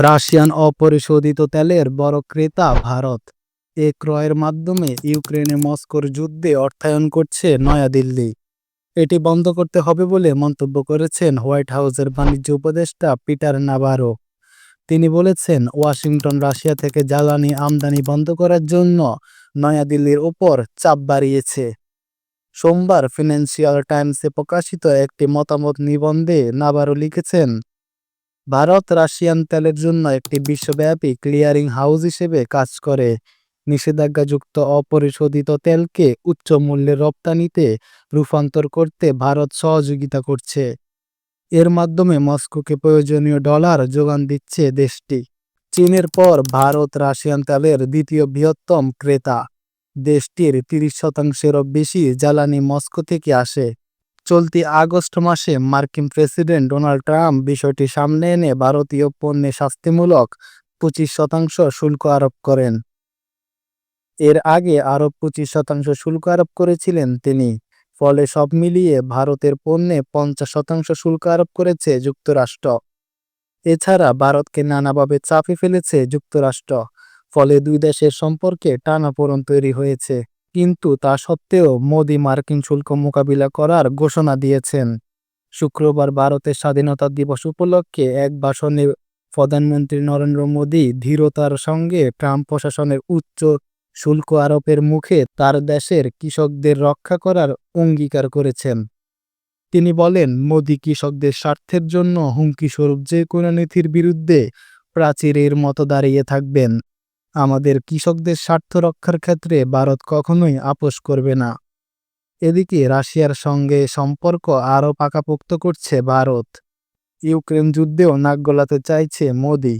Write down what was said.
Russian অপরিশোধিত তেলের বড় ক্রেতা ভারত। এ ক্রয়ের মাধ্যমে ইউক্রেনে মস্কোর যুদ্ধে অর্থায়ন করছে নয়াদিল্লি এটি বন্ধ করতে হবে বলে মন্তব্য করেছেন হোয়াইট হাউসের বাণিজ্য উপদেষ্টা পিটার নাভারো। তিনি বলেছেন, ওয়াশিংটন, রাশিয়া থেকে জ্বালানি আমদানি বন্ধ করার জন্য নয়াদিল্লির ওপর চাপ বাড়িয়েছে। সোমবার ফিনান্সিয়াল টাইমসে প্রকাশিত একটি মতামত নিবন্ধে নাভারো লিখেছেন ভারত রাশিয়ান তেলের জন্য একটি বিশ্বব্যাপী ক্লিয়ারিং হাউস হিসেবে কাজ করে। নিষেধাজ্ঞাযুক্ত অপরিশোধিত তেলকে উচ্চ মূল্যে রপ্তানিতে রূপান্তর করতে ভারত সহযোগিতা করছে। এর মাধ্যমে মস্কোকে প্রয়োজনীয় ডলার যোগান দিচ্ছে দেশটি। চীনের পর ভারত রাশিয়ান তেলের দ্বিতীয় বৃহত্তম ক্রেতা। দেশটির তিরিশ শতাংশেরও বেশি জ্বালানি মস্কো থেকে আসে। চলতি আগস্ট মাসে মার্কিন প্রেসিডেন্ট ডোনাল্ড ট্রাম্প বিষয়টি সামনে এনে ভারতীয় পণ্যে শাস্তিমূলক পঁচিশ শতাংশ শুল্ক আরোপ করেন। এর আগে আরও পঁচিশ শতাংশ শুল্ক আরোপ করেছিলেন তিনি, ফলে সব মিলিয়ে ভারতের পণ্যে পঞ্চাশ শতাংশ শুল্ক আরোপ করেছে যুক্তরাষ্ট্র। এছাড়া ভারতকে নানাভাবে চাপে ফেলেছে যুক্তরাষ্ট্র, ফলে দুই দেশের সম্পর্কে টানাপোড়েন তৈরি হয়েছে। কিন্তু তা সত্ত্বেও মোদি মার্কিন শুল্ক মোকাবিলা করার ঘোষণা দিয়েছেন। শুক্রবার ভারতের স্বাধীনতা দিবস উপলক্ষে এক ভাষণে প্রধানমন্ত্রী নরেন্দ্র মোদী ধীরতার সঙ্গে ট্রাম্প প্রশাসনের উচ্চ শুল্ক আরোপের মুখে তার দেশের কৃষকদের রক্ষা করার অঙ্গীকার করেছেন। তিনি বলেন, মোদী কৃষকদের স্বার্থের জন্য হুমকিস্বরূপ যে কোনো নীতির বিরুদ্ধে প্রাচীরের মতো দাঁড়িয়ে থাকবেন। আমাদের কৃষকদের স্বার্থ রক্ষার ক্ষেত্রে ভারত কখনোই আপোষ করবে না। এদিকে রাশিয়ার সঙ্গে সম্পর্ক আরও পাকাপোক্ত করছে ভারত। ইউক্রেন যুদ্ধেও নাক গলাতে চাইছে মোদি।